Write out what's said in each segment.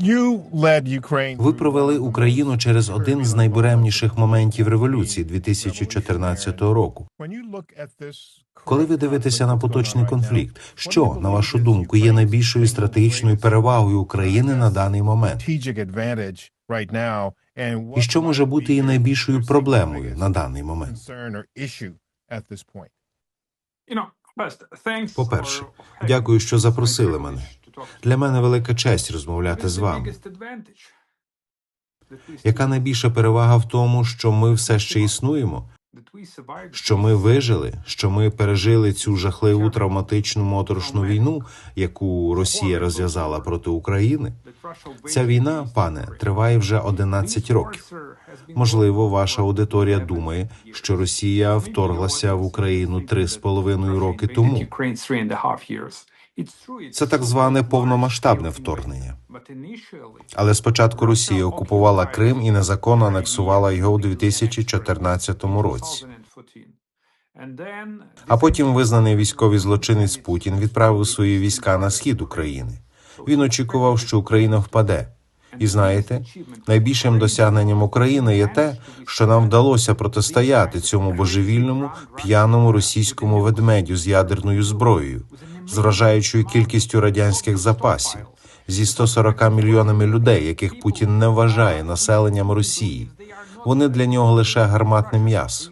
You led Ви провели Україну через один з найбуремніших моментів революції 2014 року. When you look Коли ви дивитеся на поточний конфлікт, що на вашу думку є найбільшою стратегічною перевагою України на даний момент? І що може бути і найбільшою проблемою на даний момент? point? По-перше, дякую, що запросили мене. Для мене велика честь розмовляти з вами. Яка найбільша перевага в тому, що ми все ще існуємо, що ми вижили, що ми пережили цю жахливу травматичну моторошну війну, яку Росія розв'язала проти України? Ця війна, пане, триває вже 11 років. Можливо, ваша аудиторія думає, що Росія вторглася в Україну три з половиною роки тому. Це так зване повномасштабне вторгнення. Але спочатку Росія окупувала Крим і незаконно анексувала його у 2014 році. А потім визнаний військовий злочинець Путін відправив свої війська на схід України. Він очікував, що Україна впаде. І знаєте, найбільшим досягненням України є те, що нам вдалося протистояти цьому божевільному п'яному російському ведмедю з ядерною зброєю, з вражаючою кількістю радянських запасів, зі 140 мільйонами людей, яких Путін не вважає населенням Росії. Вони для нього лише гарматне м'ясо.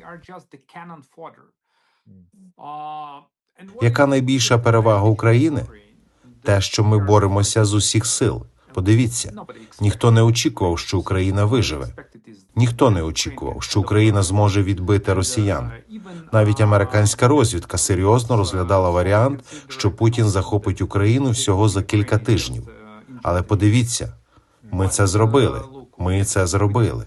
Яка найбільша перевага України? Те, що ми боремося з усіх сил. Подивіться, ніхто не очікував, що Україна виживе. Ніхто не очікував, що Україна зможе відбити росіян. Навіть американська розвідка серйозно розглядала варіант, що Путін захопить Україну всього за кілька тижнів. Але подивіться, ми це зробили. Ми це зробили.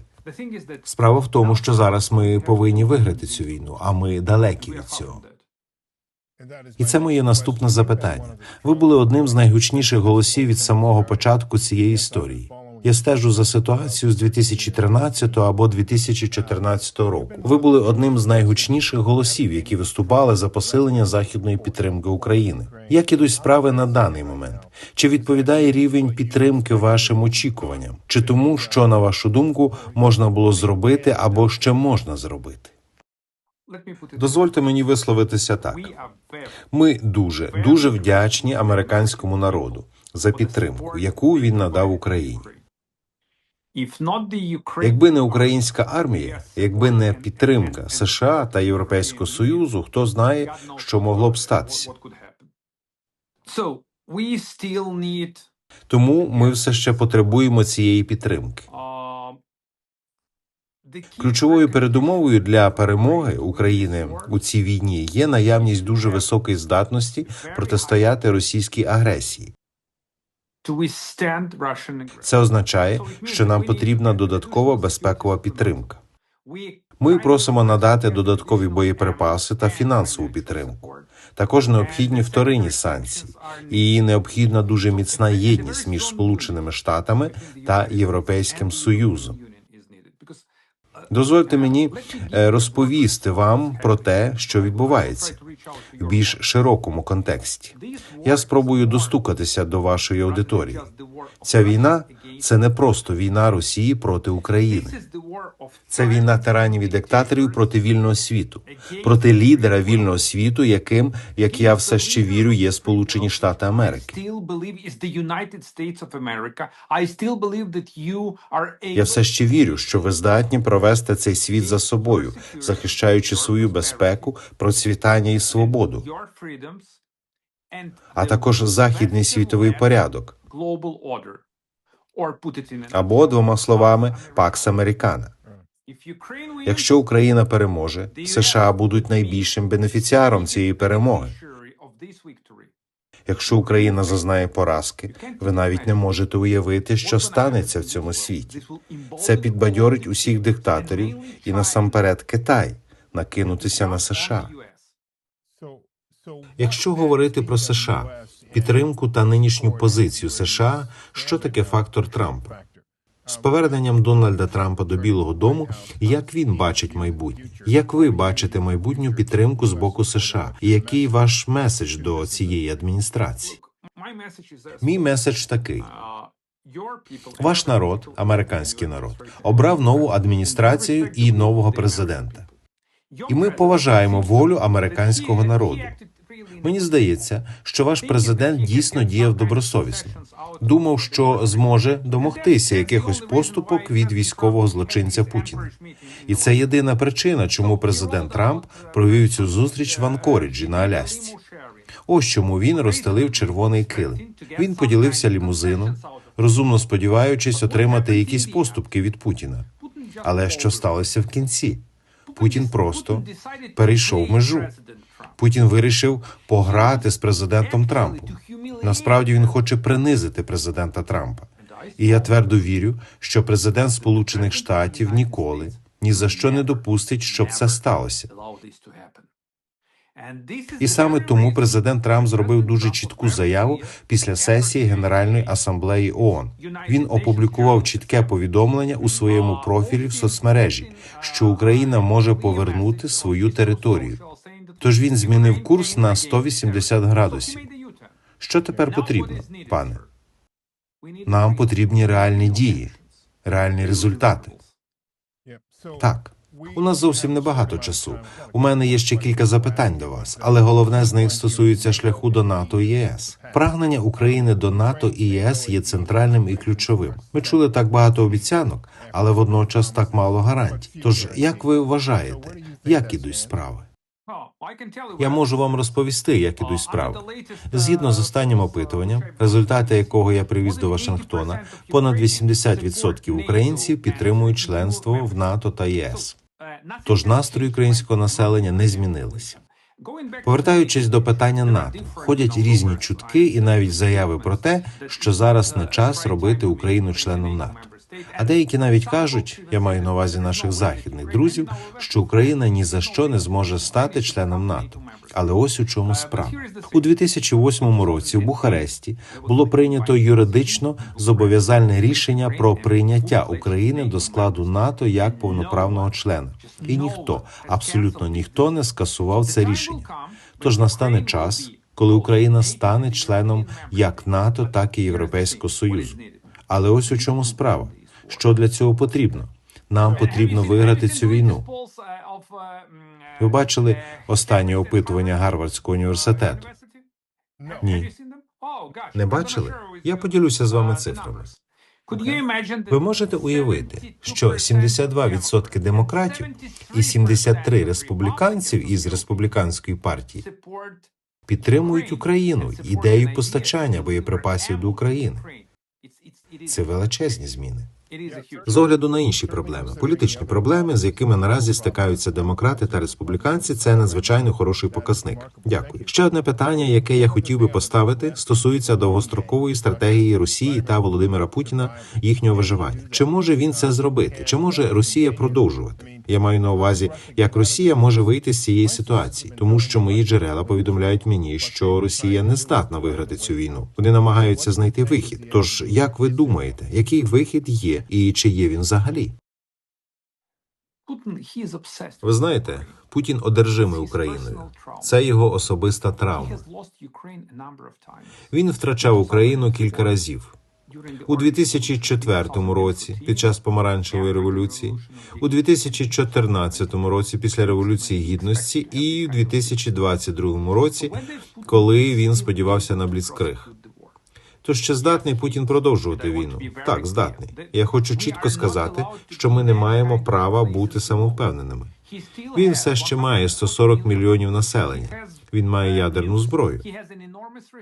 Справа в тому, що зараз ми повинні виграти цю війну, а ми далекі від цього. І це моє наступне запитання. Ви були одним з найгучніших голосів від самого початку цієї історії. Я стежу за ситуацією з 2013 або 2014 року. Ви були одним з найгучніших голосів, які виступали за посилення західної підтримки України. Як ідуть справи на даний момент? Чи відповідає рівень підтримки вашим очікуванням? Чи тому, що на вашу думку можна було зробити або ще можна зробити? Дозвольте мені висловитися так. Ми дуже дуже вдячні американському народу за підтримку, яку він надав Україні. Якби не українська армія, якби не підтримка США та Європейського союзу, хто знає, що могло б статися. Тому ми все ще потребуємо цієї підтримки. Ключовою передумовою для перемоги України у цій війні є наявність дуже високої здатності протистояти російській агресії. Це означає, що нам потрібна додаткова безпекова підтримка. Ми просимо надати додаткові боєприпаси та фінансову підтримку. Також необхідні вторинні санкції, і необхідна дуже міцна єдність між Сполученими Штатами та Європейським Союзом. Дозвольте мені е, розповісти вам про те, що відбувається в більш широкому контексті. Я спробую достукатися до вашої аудиторії. Ця війна це не просто війна Росії проти України. Це війна тиранів і диктаторів проти вільного світу, проти лідера вільного світу, яким, як я все ще вірю, є Сполучені Штати Америки. Я все ще вірю, що ви здатні провести цей світ за собою, захищаючи свою безпеку, процвітання і свободу, а також західний світовий порядок, або двома словами Пакс Американа. Якщо Україна переможе, США будуть найбільшим бенефіціаром цієї перемоги. Якщо Україна зазнає поразки, ви навіть не можете уявити, що станеться в цьому світі. Це підбадьорить усіх диктаторів і насамперед Китай накинутися на США. Якщо говорити про США, підтримку та нинішню позицію США, що таке фактор Трампа? З поверненням Дональда Трампа до Білого Дому, як він бачить майбутнє? Як ви бачите майбутню підтримку з боку США? І який ваш меседж до цієї адміністрації? Мій меседж такий: Ваш народ, американський народ, обрав нову адміністрацію і нового президента. І ми поважаємо волю американського народу. Мені здається, що ваш президент дійсно діяв добросовісно. Думав, що зможе домогтися якихось поступок від військового злочинця Путіна. І це єдина причина, чому президент Трамп провів цю зустріч в Анкоріджі на Алясці. Ось чому він розстелив червоний килим. Він поділився лімузином, розумно сподіваючись отримати якісь поступки від Путіна. Але що сталося в кінці? Путін просто перейшов межу. Путін вирішив пограти з президентом Трампом. Насправді він хоче принизити президента Трампа. І я твердо вірю, що президент Сполучених Штатів ніколи ні за що не допустить, щоб це сталося. І саме тому президент Трамп зробив дуже чітку заяву після сесії Генеральної асамблеї ООН. Він опублікував чітке повідомлення у своєму профілі в соцмережі, що Україна може повернути свою територію. Тож він змінив курс на 180 градусів. Що тепер потрібно, пане? Нам потрібні реальні дії, реальні результати. Так, у нас зовсім небагато часу. У мене є ще кілька запитань до вас, але головне з них стосується шляху до НАТО і ЄС. Прагнення України до НАТО і ЄС є центральним і ключовим. Ми чули так багато обіцянок, але водночас так мало гарантій. Тож, як ви вважаєте, як ідуть справи? Я можу вам розповісти, як ідуть справи. Згідно з останнім опитуванням, результати якого я привіз до Вашингтона, понад 80% українців підтримують членство в НАТО та ЄС. Тож настрої українського населення не змінилися. Повертаючись до питання НАТО, ходять різні чутки і навіть заяви про те, що зараз не час робити Україну членом НАТО. А деякі навіть кажуть, я маю на увазі наших західних друзів, що Україна ні за що не зможе стати членом НАТО. Але ось у чому справа у 2008 році в Бухаресті було прийнято юридично зобов'язальне рішення про прийняття України до складу НАТО як повноправного члена, і ніхто, абсолютно ніхто, не скасував це рішення. Тож настане час, коли Україна стане членом як НАТО, так і Європейського Союзу. Але ось у чому справа. Що для цього потрібно? Нам потрібно виграти цю війну. Ви бачили останнє опитування Гарвардського університету? Ні. Не бачили? Я поділюся з вами цифрами. Ви можете уявити, що 72% демократів і 73 республіканців із республіканської партії підтримують Україну ідею постачання боєприпасів до України. Це величезні зміни. З огляду на інші проблеми, політичні проблеми, з якими наразі стикаються демократи та республіканці, це надзвичайно хороший показник. Дякую. Ще одне питання, яке я хотів би поставити, стосується довгострокової стратегії Росії та Володимира Путіна їхнього виживання. Чи може він це зробити? Чи може Росія продовжувати? Я маю на увазі, як Росія може вийти з цієї ситуації, тому що мої джерела повідомляють мені, що Росія не здатна виграти цю війну. Вони намагаються знайти вихід. Тож, як ви думаєте, який вихід є, і чи є він взагалі? Ви знаєте, Путін одержимий Україною. Це його особиста травма. Він втрачав Україну кілька разів. У 2004 році під час помаранчевої революції, у 2014 році після революції гідності, і у 2022 році, коли він сподівався на бліцкриг. То ще здатний Путін продовжувати війну? Так, здатний. Я хочу чітко сказати, що ми не маємо права бути самовпевненими. Він все ще має 140 мільйонів населення. Він має ядерну зброю.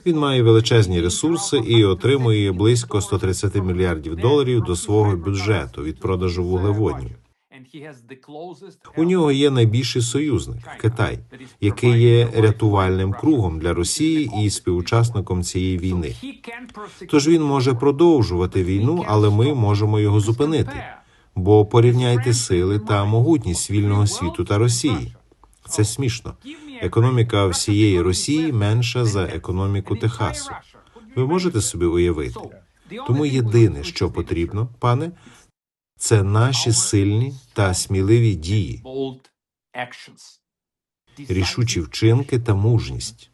Він має величезні ресурси і отримує близько 130 мільярдів доларів до свого бюджету від продажу вуглеводнів. У нього є найбільший союзник Китай, який є рятувальним кругом для Росії і співучасником цієї війни. Тож він може продовжувати війну, але ми можемо його зупинити. Бо порівняйте сили та могутність вільного світу та Росії. Це смішно. Економіка всієї Росії менша за економіку Техасу. Ви можете собі уявити? Тому єдине, що потрібно, пане, це наші сильні та сміливі дії, рішучі вчинки та мужність.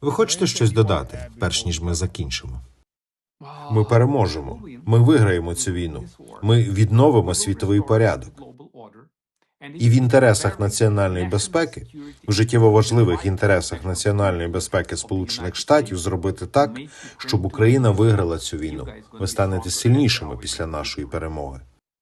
Ви хочете щось додати, перш ніж ми закінчимо? Ми переможемо. Ми виграємо цю війну. Ми відновимо світовий порядок. І в інтересах національної безпеки, в життєво важливих інтересах національної безпеки Сполучених Штатів зробити так, щоб Україна виграла цю війну. Ви станете сильнішими після нашої перемоги.